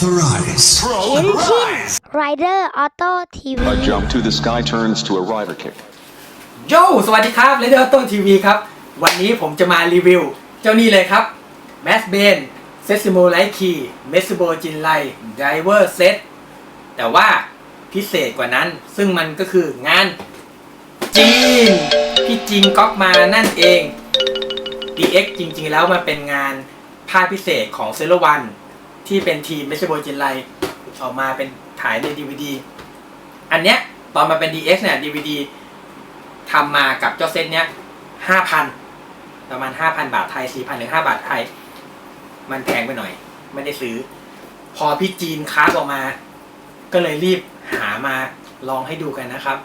Authorize. ชินชิน Rider Auto TV A jump to the sky turns to a rider kick. โยสวัสดีครับเลเดอร์ต้นทีวีครับ วันนี้ผมจะมารีวิว เจ้านี่เลยครับ m a s b a n s e s i m o Light Key m e s s i b o Jin Light Driver Set แต่ว่าพิเศษกว่านั้น ซึ่งมันก็คืองานจีน พี่จีนก๊อกมานั่นเอง DX จริงๆแล้วมันเป็นงานภาคพิเศษของเซ l วัน ที่เป็นทีม m e s s i b o Jin Light ออกมาเป็นขายใน DVD อันเนี้ยตอนมาเป็น DX เนี่ย DVD ทำมากับเจ้าเซตเนี้ยห้าพันประมาณห้าพันบาทไทยสี่พันหรือห้าบาทไทย มันแพงไปหน่อย ไม่ได้ซื้อ พอพี่จีนค้าออกมา ก็เลยรีบหามาลองให้ดูกันนะครับ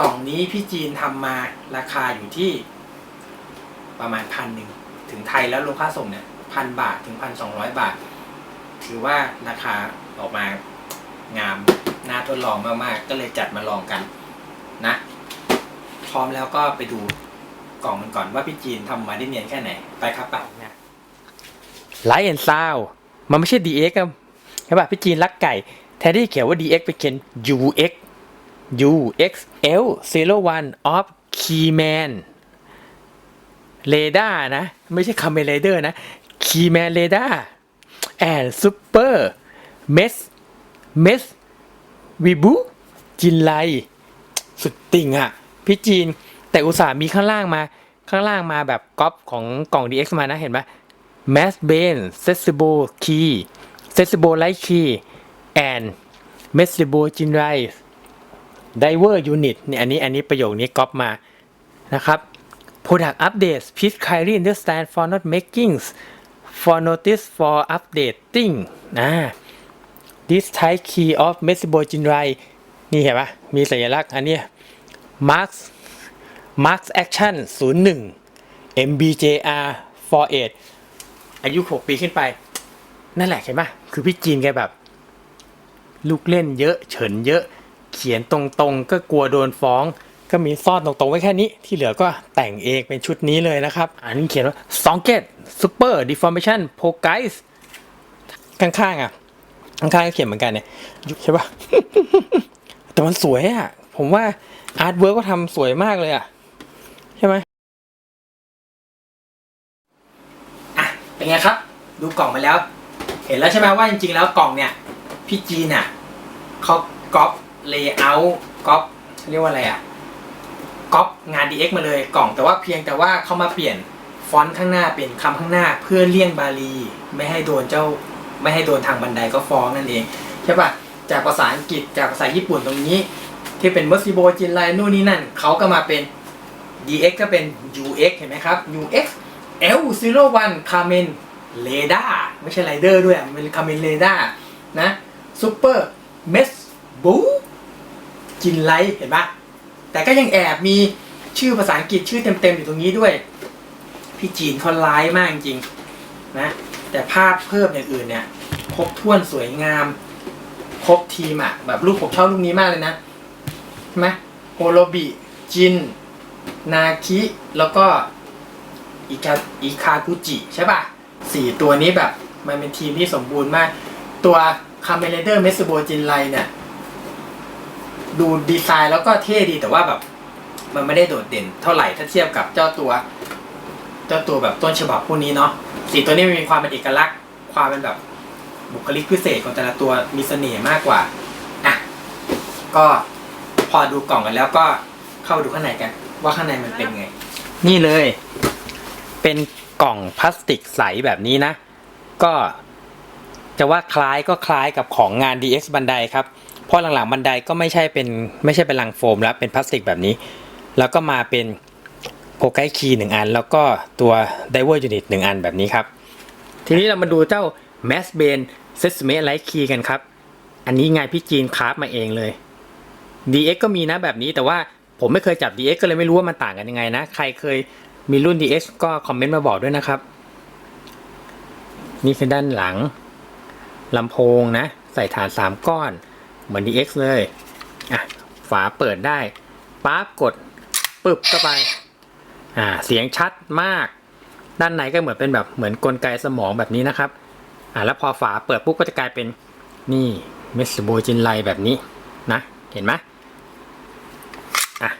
กล่องนี้พี่จีนทำมาราคาอยู่ที่ประมาณพันหนึ่งถึงไทยแล้วรวมค่าส่งเนี่ยพันบาทถึงพันสองร้อยบาท ถือว่าราคาออกมางามน่าทดลองมากๆ ก็เลยจัดมาลองกันนะ พร้อมแล้วก็ไปดูกล่องมันก่อนว่าพี่จีนทำมาได้เนียนแค่ไหน ไปครับไปนะไลท์แอนซาวมันไม่ใช่ DX ครับใช่ป่ะพี่จีนรักไก่ แทนที่เขียนว่า DX ไปเขียน UX UXL 01 of Keyman เรดาร์นะ ไม่ใช่คาเมเลเดอร์นะ Keyman Radar and Super Mess Mess วิบูจินไล สุดติ่งอะพี่จีนแต่อุตส่าห์มีข้างล่างมา ข้างล่างมาแบบก๊อปของกล่อง DX มานะเห็นไหม Mass b a n Sensible Key Sensible Light Key and Messable Jin Rise Diver Unit เนี่ยอันนี้อันนี้ประโยคนี้ก๊อปมานะครับ Product Updates Please kindly understand for not making for notice for updating นะ this type key of Messable Jin r i นี่เห็นปะมีสัญลักษณ์อันนี้ Marks Marks Action 01 MBJR 48อายุ 6 ปีขึ้นไป นั่นแหละเห็นปะคือพี่จีนแกแบบ ลูกเล่นเยอะ เฉินเยอะ เขียนตรงๆ ก็กลัวโดนฟ้อง ก็มีซ่อนตรงๆไว้แค่นี้ที่เหลือก็แต่งเองเป็นชุดนี้เลยนะครับ อันนี้เขียนว่า s o n g e t Super Deformation Pro Guys ข้างๆอะข้างๆก็เขียนเหมือนกันเนี่ยใช่ปะแต่มันสวยอะ ผมว่าอาร์ตเวิร์กก็ทำสวยมากเลยอะ ใช่ไหมอะ เป็นไงครับ ดูกล่องมาแล้ว เห็นแล้วใช่ไหมว่าจริงๆแล้วกล่องเนี่ย พี่จีนอะเขาก๊อปเลเยอร์ก๊อปเรียกว่าอะไรอะ ก๊อปงาน DX มาเลยกล่อง แต่ว่าเพียงแต่ว่าเขามาเปลี่ยนฟอนต์ข้างหน้าเปลี่ยนคำข้างหน้าเพื่อเลี่ยงบาลี ไม่ให้โดนเจ้าไม่ให้โดนทางบันไดก็ฟ้องนั่นเองใช่ปะจากภาษาอังกฤษจากภาษาญี่ปุ่นตรงนี้ ที่เป็นมัสซิโบจินไลนู่นนี่นั่นเขาก็มาเป็น DX ก็เป็น UX เห็นไหมครับ UX L01 Kamen Radar ไม่ใช่ไรเดอร์ด้วยมันเป็น Kamen Radar นะ Super Mesh b o จินไลเห็นปะ แต่ก็ยังแอบมีชื่อภาษาอังกฤษชื่อเต็มๆอยู่ตรงนี้ด้วย พี่จีนเขาร้ายมากจริงๆนะ แต่ภาพเพิ่มอย่างอื่นเนี่ยครบถ้วนสวยงาม ครบทีมอะแบบรูปผมชอบรูปนี้มากเลยนะใช่ไหมโฮโลบิจิน นาคิ แล้วก็อิคาอิคากุจิใช่ป่ะสี่ตัวนี้แบบมันเป็นทีมที่สมบูรณ์มาก ตัวคาเมเลเดอร์เมสโบจินไลเนี่ย ดูดีไซน์แล้วก็เท่ดีแต่ว่าแบบ มันไม่ได้โดดเด่นเท่าไหร่ถ้าเทียบกับเจ้าตัว เจ้าตัวแบบต้นฉบับพวกนี้เนาะสีตัวนี้มันมีความเป็นเอกลักษณ์ ความเป็นแบบบุคลิกพิเศษของแต่ละตัวมีเสน่ห์มากกว่าอะก็พอดูกล่องกันแล้วก็เข้าไปดูข้างในกัน ว่าข้างในมันเป็นไง นี่เลย เป็นกล่องพลาสติกใสแบบนี้นะ ก็จะว่าคล้ายก็คล้ายกับของงาน DX บันไดครับ พราะหลังๆบันไดก็ไม่ใช่เป็นไม่ใช่เป็นลังโฟมแล้วเป็นพลาสติกแบบนี้ แล้วก็มาเป็นโปรไกคีหนึ่งอัน แล้วก็ตัว Diver Unit หนึ่งอันแบบนี้ครับ ทีนี้เรามาดูเจ้า Mass b a n Sesame Light Key กันครับ อันนี้ไงพี่จีนคราฟมาเองเลย DX ก็มีนะแบบนี้แต่ว่าผมไม่เคยจับ DX ก็เลยไม่รู้ว่ามันต่างกันยังไงนะ ใครเคยมีรุ่น DX ก็คอมเมนต์มาบอกด้วยนะครับ นี่คือด้านหลังลำโพงนะ ใส่ฐาน 3 ก้อน เหมือน DX เลย อะ ฝาเปิดได้ปั๊บกดปึ๊บเข้าไป อ่า เสียงชัดมาก ด้านในก็เหมือนเป็นแบบเหมือนกลไกสมองแบบนี้นะครับ อ่าแล้วพอฝาเปิดปุ๊บก็จะกลายเป็นนี่เมสโบจินไลแบบนี้นะ เห็นไหมอะ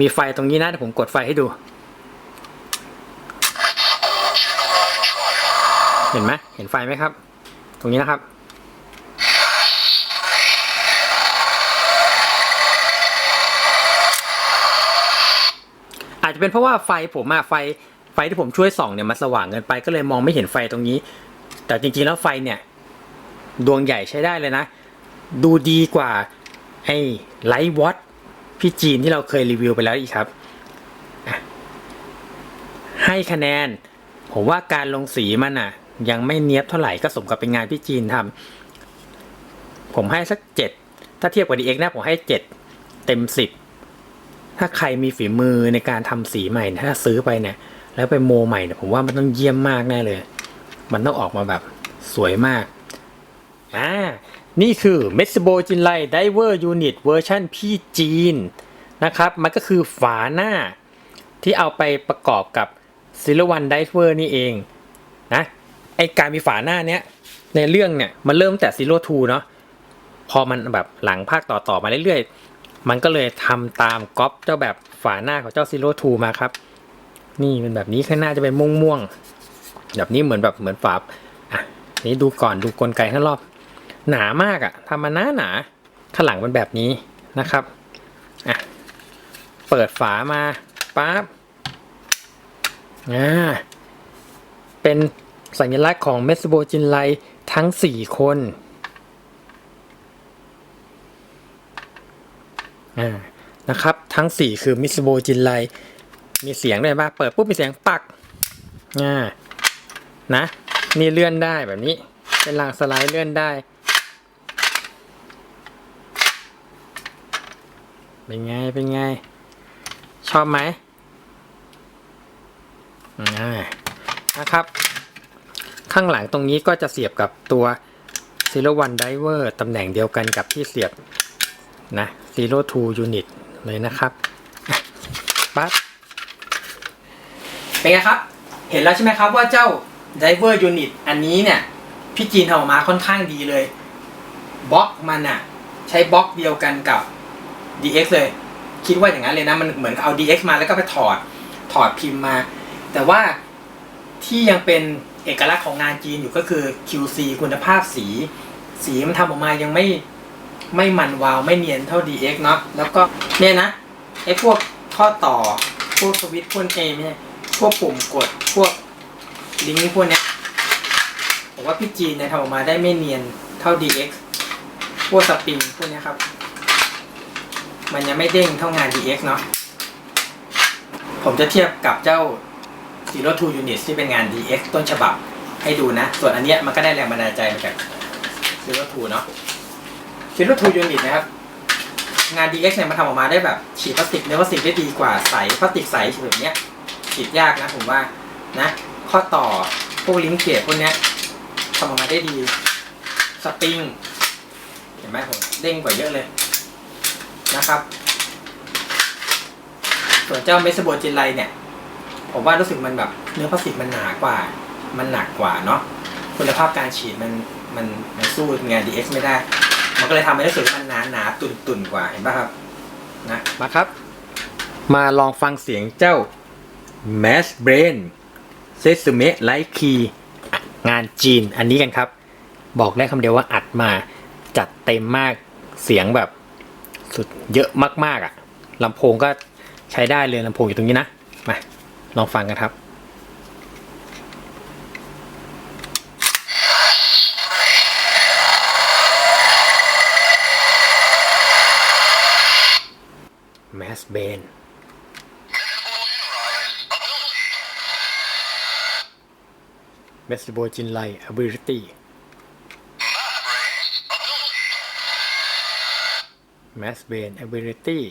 มีไฟตรงนี้นะผมกดไฟให้ดู เห็นไหมเห็นไฟไหมครับ ตรงนี้นะครับ จะเป็นเพราะว่าไฟผมอะไฟไฟที่ผมช่วยส่องเนี่ยมันสว่างเกินไปก็เลยมองไม่เห็นไฟตรงนี้ แต่จริงๆแล้วไฟเนี่ยดวงใหญ่ใช้ได้เลยนะ ดูดีกว่าไอ้ไลท์วอตพี่จีนที่เราเคยรีวิวไปแล้วอีกครับ ให้คะแนน ผมว่าการลงสีมันอะยังไม่เนี้ยบเท่าไหร่ก็สมกับเป็นงานพี่จีนทำผมให้สักเจ็ดถ้าเทียบกับดีเอ็กนะผมให้เจ็ดเต็มสิบ ถ้าใครมีฝีมือในการทำสีใหม่ถ้าซื้อไปเนี่ย แล้วไปโมใหม่เนี่ยผมว่ามันต้องเยี่ยมมากแน่เลย มันต้องออกมาแบบสวยมากอ่านี่คือ m e t s u b o j i n l i Diver Unit เวอร์ชันพี่จีนนะครับ มันก็คือฝาหน้าที่เอาไปประกอบกับ s i l v e r One Diver นี่เองนะไอการมีฝาหน้าเนี้ยในเรื่องเนี่ยมันเริ่มแต่ Zero Two เนาะพอมันแบบหลังภาคต่อๆมาเรื่อยๆ มันก็เลยทำตามก๊อปเจ้าแบบฝาหน้าของเจ้า Zero Two มาครับ นี่เป็นแบบนี้ข้างหน้าจะเป็นม่วงๆแบบนี้เหมือนแบบเหมือนฝาอะนี่ดูก่อนดูกลไกข้างรอบ หนามากอะ่ะทำมาหนาหนาข้างหลังเป็นแบบนี้นะครับอะเปิดฝามาปั๊บอ่าเป็นสัญลักษณ์ของเมสโบจินไลทั้ง 4 คน อ่านะครับ ทั้ง 4 คือมิสโบจินไลมีเสียงด้วยป่ะเปิดปุ๊บมีเสียงปักอ่านะนี่เลื่อนได้แบบนี้ เป็นรางสไลด์เลื่อนได้ เป็นไง เป็นไง ชอบไหมอ่านะครับ ข้างหลังตรงนี้ก็จะเสียบกับตัว Zero One Diver ตำแหน่งเดียวกันกับที่เสียบนะ Zero Two Unit เลยนะครับปั๊บเป็นไงครับ เห็นแล้วใช่ไหมครับว่าเจ้า Diver Unit อันนี้เนี่ย พี่จีนทำออกมาค่อนข้างดีเลยบล็อกมันอะใช้บล็อกเดียวกันกับ DX เลย คิดว่าอย่างนั้นเลยนะ มันเหมือนเอา DX มาแล้วก็ไปถอดถอดพิมพ์มา แต่ว่าที่ยังเป็นเอกลักษณ์ของงานจีนอยู่ก็คือ QC คุณภาพสี สีมันทำออกมายังไม่ ไม่มันวาวไม่เนียนเท่า DX เนาะแล้วก็เนี่ยนะไอ้พวกข้อต่อพวกสวิตช์พวกเอไม่ใช่พวกปุ่มกดพวกลิงก์พวกเนี้ยผมว่าพี่จีนเนี่ยทำออกมาได้ไม่เนียนเท่า DX พวกสปริงพวกเนี้ยครับ มันยังไม่เด้งเท่างาน DX เนาะผมจะเทียบกับเจ้า Zero Two Units ที่เป็นงาน DX ต้นฉบับให้ดูนะ ส่วนอันเนี้ยมันก็ได้แรงบันดาลใจมาจาก Zero Two เนาะ Zero Two Unit นะครับ งาน DX เนี่ยมันทำออกมาได้แบบ ฉีดพลาสติกเนื้อพลาสติกได้ดีกว่าใสพลาสติกใสแบบเนี้ยฉีดยากนะผมว่านะข้อต่อพวกลิงก์เกียพวกเนี้ยทำออกมาได้ดี สปริง เห็นไหมผมเด้งกว่าเยอะเลยนะครับส่วนเจ้าเมสโบจินไลเนี่ย ผมว่ารู้สึกมันแบบเนื้อพลาสติกมันหนากว่า มันหนักกว่าเนาะคุณภาพการฉีดมันมันมันสู้งาน DX ไม่ได้ มันก็เลยทำให้รู้สึกว่ามันหนาหนาตุ่นตุ่นกว่าเห็นป่ะครับนะมาครับ มาลองฟังเสียงเจ้า Mass Brain Sesume Light Key งานจีนอันนี้กันครับ บอกได้คำเดียวว่าอัดมาจัดเต็มมากเสียงแบบสุดเยอะมากๆอะลำโพงก็ใช้ได้เลยลำโพงอยู่ตรงนี้นะ มา ลองฟังกันครับ แมสเบนเมสโบจินไลอบิลิตี้แมสเบนอบิลิตี้